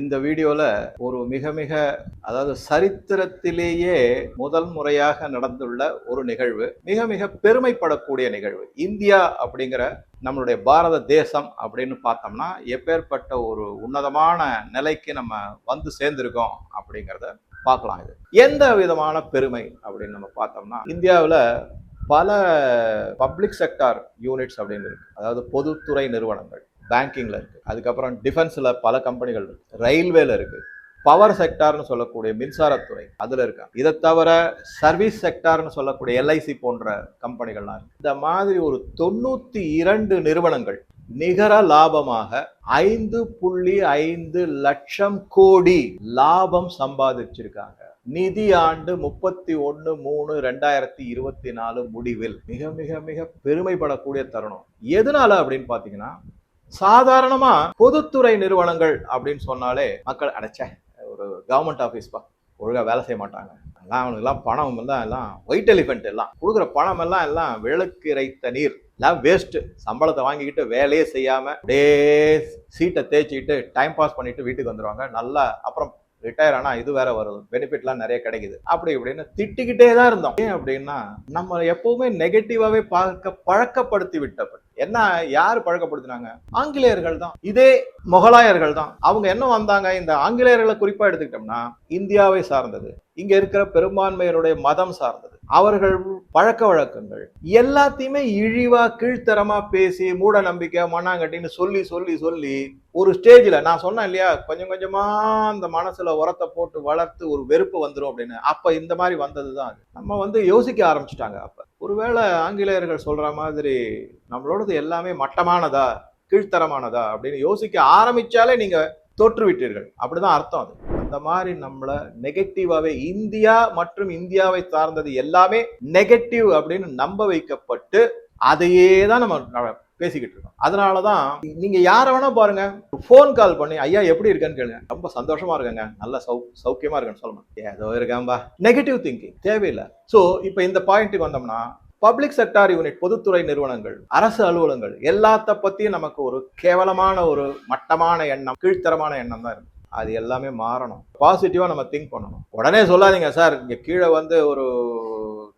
இந்த வீடியோல ஒரு மிக மிக அதாவது சரித்திரத்திலேயே முதல் முறையாக நடந்துள்ள ஒரு நிகழ்வு மிக மிக பெருமைப்படக்கூடிய நிகழ்வு. இந்தியா அப்படிங்கிற நம்மளுடைய பாரத தேசம் அப்படின்னு பார்த்தோம்னா எப்பேற்பட்ட ஒரு உன்னதமான நிலைக்கு நம்ம வந்து சேர்ந்திருக்கோம் அப்படிங்கிறத பார்க்கலாம் இது. எந்த விதமான பெருமை அப்படின்னு நம்ம பார்த்தோம்னா இந்தியாவில் பல பப்ளிக் செக்டார் யூனிட்ஸ் அப்படின்னு இருக்கு. அதாவது பொதுத்துறை நிறுவனங்கள். பேங்கிங்கில் இருக்குது அதுக்கப்புறம் டிஃபென்ஸில் பல கம்பெனிகள் இருக்கு. ரயில்வேல இருக்குது பவர் செக்டார்னு சொல்லக்கூடிய மின்சாரத்துறை அதில் இருக்கா. இதை தவிர சர்வீஸ் செக்டார்னு சொல்லக்கூடிய எல்ஐசி போன்ற கம்பெனிகள்லாம் இருக்கு. இந்த மாதிரி ஒரு தொண்ணூற்றி இரண்டு நிறுவனங்கள் நிகர லாபமாக ஐந்து புள்ளி ஐந்து லட்சம் கோடி லாபம் சம்பாதிச்சிருக்காங்க. நிதி ஆண்டு முப்பத்தி ஒன்று மூணு ரெண்டாயிரத்தி இருபத்தி நாலு முடிவில் மிக மிக மிக பெருமைப்படக்கூடிய தருணம். எதனால அப்படின்னு பார்த்தீங்கன்னா சாதாரணமா பொதுத்துறை நிறுவனங்கள் அப்படின்னு சொன்னாலே மக்கள் அடைச்ச ஒரு கவர்மெண்ட் ஆஃபீஸ் பா ஒழுங்காக வேலை செய்ய மாட்டாங்க. எல்லாம் அவனுக்குலாம் பணம் எல்லாம் எல்லாம் ஒயிட் எலிஃபென்ட் எல்லாம். கொடுக்குற பணம் எல்லாம் எல்லாம் விளக்கு இறைத்த நீர். எல்லாம் வேஸ்ட்டு சம்பளத்தை வாங்கிக்கிட்டு வேலையே செய்யாமல் அப்படியே சீட்டை தேய்ச்சிக்கிட்டு டைம் பாஸ் பண்ணிட்டு வீட்டுக்கு வந்துடுவாங்க நல்லா அப்புறம் ரிட்டையர் ஆனால் இது வேற வரும் பெனிஃபிட்லாம் நிறைய கிடைக்குது. அப்படி இப்படின்னு திட்டிக்கிட்டே தான் இருந்தோம். ஏன் அப்படின்னா நம்ம எப்பவுமே நெகட்டிவாகவே பார்க்க பழக்கப்படுத்தி விட்டப்ப என்ன யார் பழக்கப்படுத்தினாங்க? ஆங்கிலேயர்கள் தான் இதே முகலாயர்கள் தான் அவங்க என்ன வந்தாங்க? இந்த ஆங்கிலேயர்களை குறிப்பா எடுத்துக்கிட்டோம்னா இந்தியாவை சார்ந்தது. இங்க இருக்கிற பெரும்பான்மையருடைய மதம் சார்ந்தது. அவர்கள் பழக்க வழக்கங்கள். எல்லாத்தையுமே இழிவா கீழ்த்தரமா பேசி மூட நம்பிக்கை மண்ணாங்கட்டின்னு சொல்லி சொல்லி சொல்லி ஒரு ஸ்டேஜில் நான் சொன்னேன் இல்லையா கொஞ்சம் கொஞ்சமாக அந்த மனசில் உரத்தை போட்டு வளர்த்து ஒரு வெறுப்பு வந்துடும் அப்படின்னு. அப்போ இந்த மாதிரி வந்ததுதான் அது. நம்ம வந்து யோசிக்க ஆரம்பிச்சிட்டாங்க அப்போ. ஒருவேளை ஆங்கிலேயர்கள் சொல்கிற மாதிரி நம்மளோடது எல்லாமே மட்டமானதா கீழ்த்தரமானதா அப்படின்னு யோசிக்க ஆரம்பித்தாலே நீங்கள் தோற்றுவிட்டீர்கள். அப்படிதான் அர்த்தம் அது. அந்த மாதிரி நம்மள நெகட்டிவாவே இந்தியா மற்றும் இந்தியாவை சார்ந்தது எல்லாமே நெகட்டிவ் அப்படின்னு நம்ப வைக்கப்பட்டு அதையே தான் நம்ம பேசிக்கிட்டு இருக்கோம். அதனால தான் நீங்க யார வேணா பாருங்க. ஃபோன் கால் பண்ணி ஐயா எப்படி இருக்கேன்னு கேளுங்க. ரொம்ப சந்தோஷமா இருக்கேங்க. நல்ல சௌ சௌக்கியமா இருக்கேன்னு சொல்லணும் ஏதோ இருக்கேன்பா. நெகட்டிவ் திங்கிங் தேவையில்லை. ஸோ இப்போ இந்த பாயிண்ட்டுக்கு வந்தோம்னா பப்ளிக் செக்டார் யூனிட் பொதுத்துறை நிறுவனங்கள் அரசு அலுவலங்கள் எல்லாத்த பத்தியும் நமக்கு ஒரு கேவலமான ஒரு மட்டமான எண்ணம் கீழ்த்தரமான எண்ணம் தான் இருக்கு. அது எல்லாமே மாறணும். பாசிட்டிவாக நம்ம திங்க் பண்ணணும். உடனே சொல்லாதீங்க சார். இங்கே கீழே வந்து ஒரு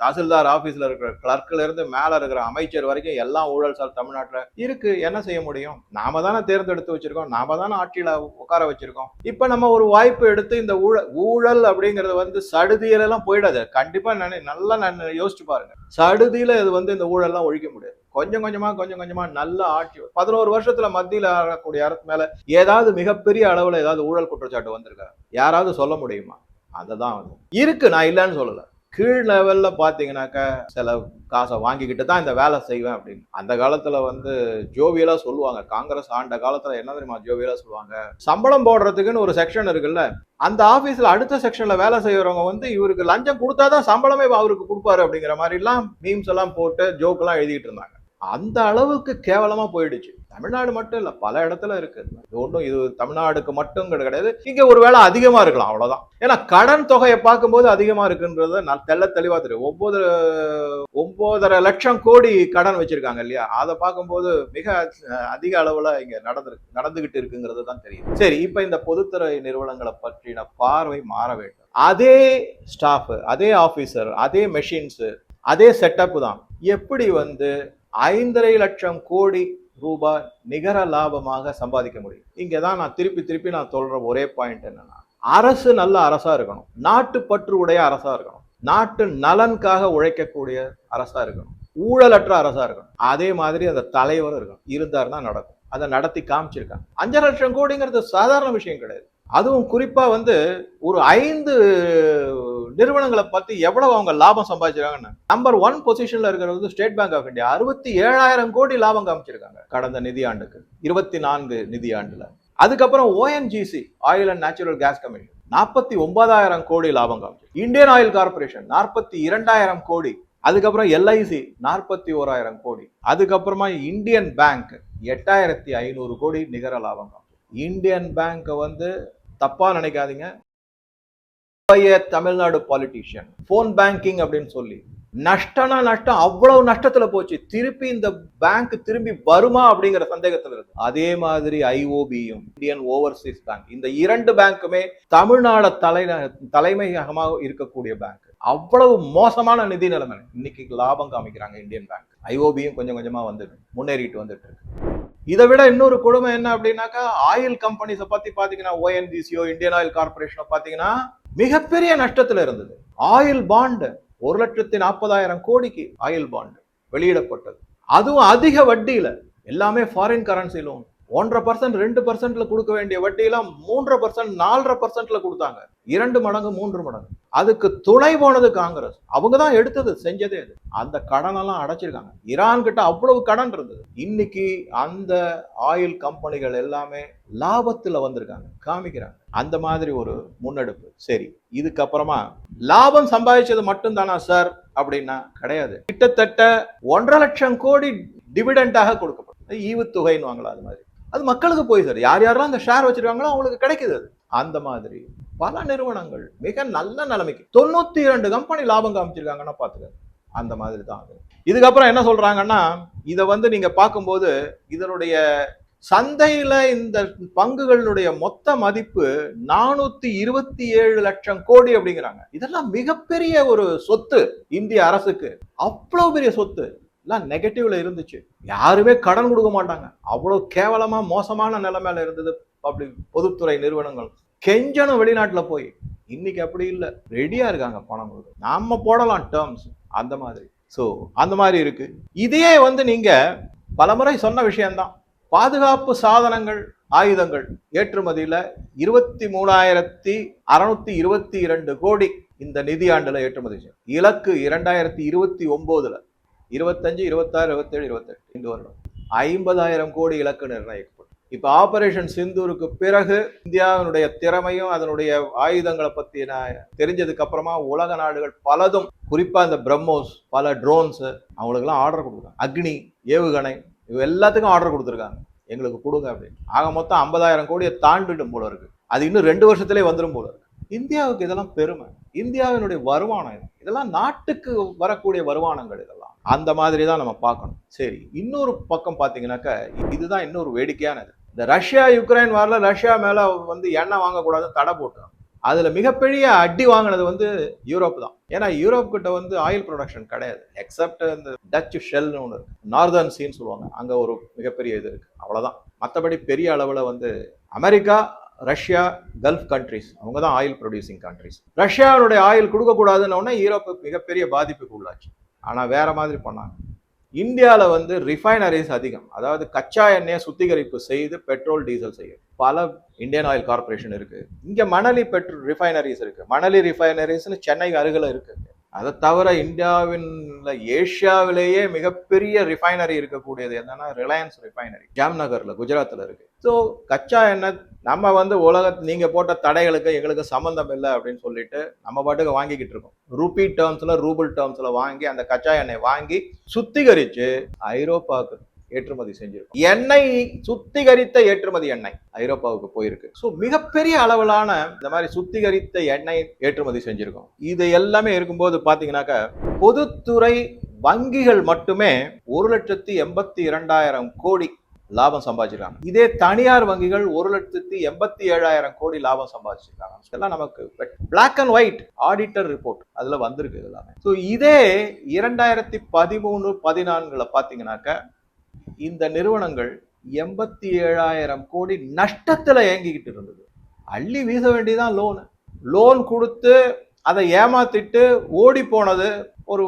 தாசில்தார் ஆபீஸ்ல இருக்கிற கிளர்க்ல இருந்து மேல இருக்கிற அமைச்சர் வரைக்கும் எல்லாம் ஊழல் சார் தமிழ்நாட்டுல இருக்கு. என்ன செய்ய முடியும்? நாம தானே தேர்ந்தெடுத்து வச்சிருக்கோம். நாம தானே ஆட்சியில உட்கார வச்சிருக்கோம். இப்ப நம்ம ஒரு வாய்ப்பு எடுத்து இந்த ஊழல் ஊழல் அப்படிங்கறது வந்து சடுதியில எல்லாம் போயிடாது. கண்டிப்பா நினை நல்லா நான் யோசிச்சு பாருங்க. சடுதியில இது வந்து இந்த ஊழல்லாம் ஒழிக்க முடியாது. கொஞ்சம் கொஞ்சமா கொஞ்சம் கொஞ்சமா நல்ல ஆட்சி பதினோரு வருஷத்துல மத்தியில் ஆகக்கூடிய அரசு மேல ஏதாவது மிகப்பெரிய அளவுல ஏதாவது ஊழல் குற்றச்சாட்டு வந்திருக்கா? யாராவது சொல்ல முடியுமா? அதுதான் வந்து. இருக்கு. நான் இல்லைன்னு சொல்லலை. கீழ் லெவலில் பார்த்தீங்கன்னாக்கா சில காசை வாங்கிக்கிட்டு தான் இந்த வேலை செய்வேன் அப்படின்னு. அந்த காலத்தில் வந்து ஜோவியலாக சொல்லுவாங்க. காங்கிரஸ் ஆண்ட காலத்தில் என்ன தெரியுமா ஜோவியலாக சொல்லுவாங்க? சம்பளம் போடுறதுக்குன்னு ஒரு செக்ஷன் இருக்குல்ல அந்த ஆஃபீஸில் அடுத்த செக்ஷனில் வேலை செய்யறவங்க வந்து இவருக்கு லஞ்சம் கொடுத்தாதான் சம்பளமே அவருக்கு கொடுப்பாரு அப்படிங்கிற மாதிரிலாம் மீம்ஸ் எல்லாம் போட்டு ஜோக்கெல்லாம் எழுதிக்கிட்டு எழுதிட்டு இருந்தாங்க. அந்த அளவுக்கு கேவலமாக போயிடுச்சு. தமிழ்நாடு மட்டும் இல்ல பல இடத்துல இருக்கு. இது ஒன்றும் இது தமிழ்நாடுக்கு மட்டும் கிடையாது. இங்க ஒருவேளை அதிகமா இருக்கலாம் அவ்வளவுதான். ஏன்னா கடன் தொகையை பார்க்கும்போது அதிகமா இருக்குன்றத நான் தெள்ள தெளிவா தெரியும். ஒன்பது ஒன்பதரை லட்சம் கோடி கடன் வச்சிருக்காங்க இல்லையா? அதை பார்க்கும்போது மிக அதிக அளவுல இங்க நடந்திருக்கு நடந்துகிட்டு இருக்குங்கிறது தான் தெரியும் சரி இப்ப இந்த பொதுத்துறை நிறுவனங்களை பற்றின பார்வை மாற வேண்டும். அதே ஸ்டாஃப் அதே ஆபீசர் அதே மெஷின்ஸ் அதே செட்டப் தான். எப்படி வந்து ஐந்தரை லட்சம் கோடி ரூபாய் நிகர லாபமாக சம்பாதிக்க முடியும். இங்கே தான் நான் திருப்பி திருப்பி நான் சொல்கிற ஒரே பாயிண்ட் என்னென்னா அரசு நல்ல அரசாக இருக்கணும். நாட்டு பற்று உடைய அரசாக இருக்கணும். நாட்டு நலனுக்காக உழைக்கக்கூடிய அரசாக இருக்கணும். ஊழலற்ற அரசாக இருக்கணும். அதே மாதிரி அந்த தலைவரும் இருக்கணும். இருந்தாருன்னா நடக்கும். அதை நடத்தி காமிச்சிருக்காங்க. அஞ்சரை லட்சம் கோடிங்கிறது சாதாரண விஷயம் கிடையாது. அதுவும் குறிப்பாக வந்து ஒரு ஐந்து நிறுவனங்களை பத்தி எவ்வளவு அவங்க லாபம் சம்பாதிச்சிருக்காங்கன்னு? நம்பர் ஒன் பொசிஷன்ல இருக்கிறது வந்து ஸ்டேட் பேங்க் ஆஃப் இந்தியா அறுபத்தி ஏழாயிரம் கோடி லாபம் காமிச்சிருக்காங்க கடந்த நிதியாண்டுக்கு. இருபத்தி நான்கு நிதியாண்டுல. அதுக்கப்புறம் ONGC oil and natural gas commission நாற்பத்தி ஒன்பதாயிரம் கோடி லாபம் காமிச்சு. இந்தியன் ஆயில் கார்பரேஷன் நாற்பத்தி இரண்டாயிரம் கோடி. அதுக்கப்புறம் எல்ஐசி நாற்பத்தி ஓராயிரம் கோடி. அதுக்கப்புறமா இந்தியன் பேங்க் எட்டாயிரத்தி ஐநூறு கோடி நிகர லாபம் காமிச்சு. இந்தியன் பேங்க் வந்து தப்பா நினைக்காதீங்க. தமிழ்நாடு பாலிட்டிஷியன் போன் பேங்கிங் அப்படின்னு சொல்லி. நஷ்டம்னா நஷ்டம் அவ்வளவு நஷ்டத்துல போச்சு. திருப்பி இந்த பேங்க் திரும்பி வருமா அப்படிங்கிற சந்தேகத்துல இருக்கு. அதே மாதிரி ஐஓபியும் இந்தியன் ஓவர்சீஸ் பேங்க் இந்த இரண்டு பேங்க்குமே தமிழ்நாடு தலை தலைமையகமாக இருக்கக்கூடிய பேங்க் அவ்வளவு மோசமான நிதி நிலைமை. இன்னைக்கு லாபம் காமிக்கிறாங்க இந்தியன் பேங்க் ஐஓபியும் கொஞ்சம் கொஞ்சமா வந்துட்டு முன்னேறிட்டு வந்துட்டு இருக்கு. இதை விட இன்னொரு கொடுமை என்ன அப்படின்னாக்கா ஆயில் கம்பெனிஸை பத்தி பாத்தீங்கன்னா ஓஎன்ஜிசியோ இந்தியன் ஆயில் கார்பரேஷனை பாத்தீங்கன்னா மிகப்பெரிய நஷ்டத்துல இருந்தது. ஆயில் பாண்டு ஒரு லட்சத்தி நாற்பதாயிரம் கோடிக்கு ஆயில் பாண்டு வெளியிடப்பட்டது. அதுவும் அதிக வட்டியில. எல்லாமே ஃபாரின் கரன்சி லோன் ஒன்றரை பர்சன்ட் ரெண்டு பர்சன்ட்ல கொடுக்க வேண்டிய வட்டியெல்லாம் மூன்றரை பர்சன்ட் நாலரை பர்சன்ட்ல கொடுத்தாங்க. இரண்டு மடங்கு மூன்று மடங்கு. அதுக்கு துணை போனது காங்கிரஸ். அவங்க தான் எடுத்தது செஞ்சதே அது. அந்த கடனெல்லாம் அடைச்சிருக்காங்க. ஈரான் கிட்ட அவ்வளவு கடன் இருந்தது. இன்னைக்கு அந்த ஆயில் கம்பெனிகள் எல்லாமே லாபத்துல வந்திருக்காங்க. காமிக்கிறாங்க. அந்த மாதிரி ஒரு முன்னெடுப்பு. சரி இதுக்கப்புறமா லாபம் சம்பாதிச்சது மட்டும் தானா சார் அப்படின்னா கிடையாது. கிட்டத்தட்ட ஒன்றரை லட்சம் கோடி டிவிடெண்டாக கொடுக்கப்படும். ஈவுத்தொகைன்னு வாங்கலாம் அது மாதிரி. அது மக்களுக்கு போய் சார் யார் யாரெல்லாம் அந்த ஷேர் வச்சிருக்காங்களோ அவங்களுக்கு கிடைக்குது அது. அந்த மாதிரி பல நிறுவனங்கள் மிக நல்ல நிலைமைக்கு தொண்ணூத்தி இரண்டு கம்பெனி லாபம் காமிச்சிருக்காங்கன்னா பாத்துக்க அந்த மாதிரி தான் அது. இதுக்கப்புறம் என்ன சொல்றாங்கன்னா இதை வந்து நீங்க பார்க்கும்போது இதனுடைய சந்தையில இந்த பங்குகளுடைய மொத்த மதிப்பு நானூத்தி இருபத்தி ஏழு லட்சம் கோடி அப்படிங்கிறாங்க. இதெல்லாம் மிகப்பெரிய ஒரு சொத்து இந்திய அரசுக்கு. அவ்வளவு பெரிய சொத்து. எல்லாம் நெகட்டிவ்ல இருந்துச்சு. யாருமே கடன் கொடுக்க மாட்டாங்க. அவ்வளோ கேவலமா மோசமான நிலைமையில இருந்தது பப்ளிக் பொதுத்துறை நிறுவனங்கள். கெஞ்சனும் வெளிநாட்டில் போய் இன்னைக்கு அப்படி இல்லை. ரெடியா இருக்காங்க பணம் கொடுக்க. நாம போடலாம் டேர்ம்ஸ் அந்த மாதிரி. ஸோ அந்த மாதிரி இருக்கு. இதையே வந்து நீங்க பலமுறை சொன்ன விஷயம்தான். பாதுகாப்பு சாதனங்கள் ஆயுதங்கள். ஏற்றுமதியில இருபத்தி மூணாயிரத்தி அறுநூத்தி இருபத்தி இரண்டு கோடி இந்த நிதியாண்டுல ஏற்றுமதி செய்யும் இலக்கு இரண்டாயிரத்தி இருபத்தி ஒன்பதுல இருபத்தஞ்சு இருபத்தாறு இருபத்தேழு இருபத்தெட்டு இந்த வருடம். ஐம்பதாயிரம் கோடி இலக்கு நிர்ணயிக்கப்படும். இப்போ ஆபரேஷன் சிந்தூருக்கு பிறகு இந்தியாவினுடைய திறமையும் அதனுடைய ஆயுதங்களை பற்றி நான் தெரிஞ்சதுக்கு அப்புறமா உலக நாடுகள் பலதும் குறிப்பாக இந்த பிரம்மோஸ் பல ட்ரோன்ஸு அவங்களுக்கெல்லாம் ஆர்டர் கொடுக்குறாங்க. அக்னி ஏவுகணை இவ எல்லாத்துக்கும் ஆர்டர் கொடுத்துருக்காங்க. எங்களுக்கு கொடுங்க அப்படின்னு. ஆக மொத்தம் ஐம்பதாயிரம் கோடியை தாண்டிடும் போல இருக்கு. அது இன்னும் ரெண்டு வருஷத்துல வந்துடும் போல இருக்கு. இந்தியாவுக்கு இதெல்லாம் பெருமை. இந்தியாவினுடைய வருமானம் இதெல்லாம் நாட்டுக்கு வரக்கூடிய வருமானங்கள் இதெல்லாம். அந்த மாதிரி தான் நம்ம பார்க்கணும். சரி இன்னொரு பக்கம் பார்த்தீங்கன்னாக்கா இதுதான் இன்னொரு வேடிக்கையானது. இந்த ரஷ்யா யுக்ரைன் வாரில் ரஷ்யா மேலே வந்து எண்ணெய் வாங்கக்கூடாதுன்னு தடை போட்டாங்க. அதில் மிகப்பெரிய அடி வாங்கினது வந்து யூரோப் தான். ஏன்னா யூரோப் கிட்ட வந்து ஆயில் ப்ரொடக்ஷன் கிடையாது. எக்ஸப்ட் இந்த டச் ஷெல்னு ஒன்று இருக்கு. நார்தர்ன் சீன்னு சொல்லுவாங்க. அங்கே ஒரு மிகப்பெரிய இது இருக்குது அவ்வளோதான் மற்றபடி பெரிய அளவில் வந்து அமெரிக்கா ரஷ்யா கல்ஃப் கண்ட்ரிஸ் அவங்க தான் ஆயில் ப்ரொடியூசிங் கண்ட்ரிஸ் ரஷ்யாவுடைய ஆயில் கொடுக்கக்கூடாதுன்னு யூரோப்பு மிகப்பெரிய பாதிப்புக்கு உள்ளாச்சு. ஆனால் வேறு மாதிரி பண்ணாங்க. இந்தியாவில் வந்து ரிஃபைனரிஸ் அதிகம். அதாவது கச்சா எண்ணெயை சுத்திகரிப்பு செய்து பெட்ரோல் டீசல் செய்யும். பல இந்தியன் ஆயில் கார்பரேஷன் இருக்குது இங்கே மணலி பெட்ரோல் ரிஃபைனரிஸ் இருக்குது மணலி ரிஃபைனரிஸ்னு சென்னை அருகில் இருக்குது அதை தவிர இந்தியாவின் ஏஷியாவிலேயே மிகப்பெரிய ரிஃபைனரி இருக்கக்கூடியது என்னன்னா ரிலையன்ஸ் ரிஃபைனரி ஜாம்நகர்ல குஜராத்தில் இருக்கு. ஸோ கச்சா எண்ணெய் நம்ம வந்து உலக நீங்க போட்ட தடைகளுக்கு எங்களுக்கு சம்மந்தம் இல்லை அப்படின்னு சொல்லிட்டு நம்ம பாட்டுக்கு வாங்கிக்கிட்டு இருக்கோம். ரூபி டேர்ம்ஸ்ல ரூபிள் டேர்ம்ஸ்ல வாங்கி அந்த கச்சா எண்ணெய் வாங்கி சுத்திகரிச்சு ஐரோப்பாவுக்கு ஏற்றுமதி செஞ்சிருக்கோம். எண்ணெய் சுத்திகரித்த ஏற்றுமதி எண்ணெய் ஐரோப்பாவுக்கு போயிருக்கு. ஸோ மிகப்பெரிய அளவிலான இந்த மாதிரி சுத்திகரித்த எண்ணெய் ஏற்றுமதி செஞ்சிருக்கோம். இது எல்லாமே இருக்கும்போது பார்த்தீங்கன்னாக்கா பொதுத்துறை வங்கிகள் மட்டுமே ஒரு லட்சத்தி எண்பத்தி இரண்டாயிரம் கோடி லாபம் சம்பாதிச்சிருக்காங்க. இதே தனியார் வங்கிகள் ஒரு லட்சத்தி எண்பத்தி ஏழாயிரம் கோடி லாபம் சம்பாதிச்சிருக்காங்க. இதெல்லாம் நமக்கு black and white auditor report அதுல வந்திருக்கு இதெல்லாம். ஸோ இதே இரண்டாயிரத்தி பதிமூணு பதினான்குல பாத்தீங்கன்னாக்க இந்த நிறுவனங்கள் எண்பத்தி ஏழாயிரம் கோடி நஷ்டத்தில் இயங்கிக்கிட்டு இருந்தது. அள்ளி வீச வேண்டியதான் லோனு லோன் கொடுத்து அதை ஏமாத்திட்டு ஓடி போனது ஒரு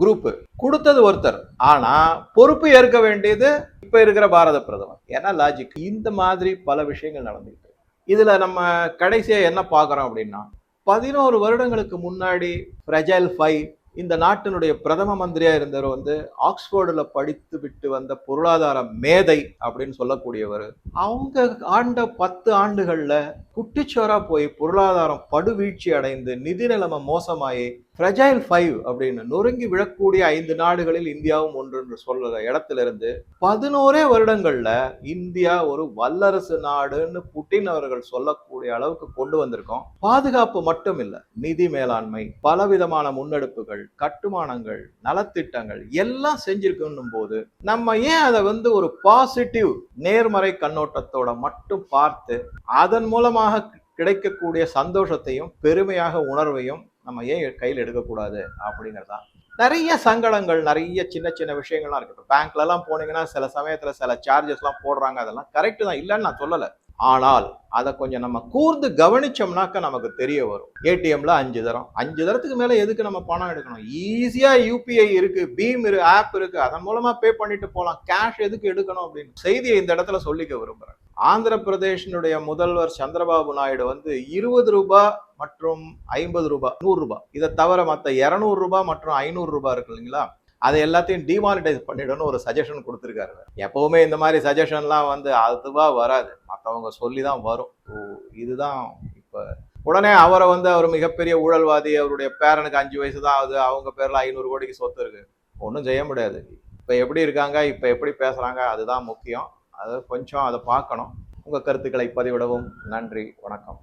குரூப்பு கொடுத்தது ஒருத்தர். ஆனா பொறுப்பு ஏற்க வேண்டியது இப்ப இருக்கிற பாரத பிரதமர். ஏன்னா லாஜிக் இந்த மாதிரி பல விஷயங்கள் நடந்துகிட்டு இதில் இதுல நம்ம கடைசியா என்ன பார்க்குறோம் அப்படின்னா பதினோரு வருடங்களுக்கு முன்னாடி ஃப்ரெஜைல் ஃபைவ் இந்த நாட்டினுடைய பிரதம மந்திரியா இருந்தவர் வந்து ஆக்ஸ்போர்டில் படித்து விட்டு வந்த பொருளாதார மேதை அப்படின்னு சொல்லக்கூடியவர். அவங்க ஆண்ட பத்து ஆண்டுகள்ல குட்டிச்சோரா போய் பொருளாதாரம் படுவீழ்ச்சி அடைந்து நிதி நிலைமை மோசமாயி ஃப்ரெஜைல் ஃபைவ் அப்படின்னு நொறுங்கி விழக்கூடிய ஐந்து நாடுகளில் இந்தியாவும் ஒன்று என்று சொல்ற இடத்துல இருந்து பதினோரே வருடங்கள்ல இந்தியா ஒரு வல்லரசு நாடுன்னு புட்டின் அவர்கள் சொல்லக்கூடிய அளவுக்கு கொண்டு வந்திருக்கோம். பாதுகாப்பு மட்டும் இல்ல நிதி மேலாண்மை பலவிதமான முன்னெடுப்புகள் கட்டுமானங்கள் நலத்திட்டங்கள் எல்லாம் செஞ்சிருக்கணும் போது நம்ம ஏன் அதை வந்து ஒரு பாசிட்டிவ் நேர்மறை கண்ணோட்டத்தோட மட்டும் பார்த்து அதன் மூலமாக கிடைக்கக்கூடிய சந்தோஷத்தையும் பெருமையாக உணர்வையும் நம்ம ஏன் கையில் எடுக்கக்கூடாது அப்படிங்கிறதா. நிறைய சங்கடங்கள் நிறைய சின்ன சின்ன விஷயங்கள்லாம் இருக்கு. பேங்க்லலாம் எல்லாம் போனீங்கன்னா சில சமயத்தில் சில சார்ஜஸ்லாம் போடுறாங்க. அதெல்லாம் கரெக்ட் தான். இல்லைன்னு நான் சொல்லலை. ஆனால் அதை கொஞ்சம் நம்ம கூர்ந்து கவனிச்சோம்னாக்க நமக்கு தெரிய வரும். ஏடிஎம்ல அஞ்சு தரம். அஞ்சு தரத்துக்கு மேல எதுக்கு நம்ம பணம் எடுக்கணும்? ஈஸியா யூபிஐ இருக்கு பீம் இருக்கு ஆப் இருக்கு. அதன் மூலமா பே பண்ணிட்டு போகலாம் கேஷ் எதுக்கு எடுக்கணும் அப்படின்னு? செய்தியை இந்த இடத்துல சொல்லிக்க விரும்புறேன். ஆந்திர பிரதேஷனுடைய முதல்வர் சந்திரபாபு நாயுடு வந்து இருபது ரூபாய் மற்றும் ஐம்பது ரூபாய் நூறு ரூபாய் இதை தவிர மற்ற இரநூறு ரூபாய் மற்றும் ஐநூறு ரூபாய் இருக்கு இல்லைங்களா? அதை எல்லாத்தையும் டிமானிட்டைஸ் பண்ணிடணும் ஒரு சஜஷன் கொடுத்துருக்காரு எப்பவுமே இந்த மாதிரி சஜஷன்லாம் வந்து அதுவாக வராது. மற்றவங்க சொல்லி தான் வரும். ஸோ இதுதான் இப்போ. உடனே அவரை வந்து அவர் மிகப்பெரிய ஊழல்வாதி அவருடைய பேரனுக்கு அஞ்சு வயசு தான் ஆகுது. அவங்க பேரில் ஐநூறு கோடிக்கு சொத்து இருக்கு. ஒன்றும் செய்ய முடியாது. இப்போ எப்படி இருக்காங்க? இப்போ எப்படி பேசுகிறாங்க அதுதான் முக்கியம். அதை கொஞ்சம் அதை பார்க்கணும். உங்கள் கருத்துக்களை பதிவிடவும். நன்றி. வணக்கம்.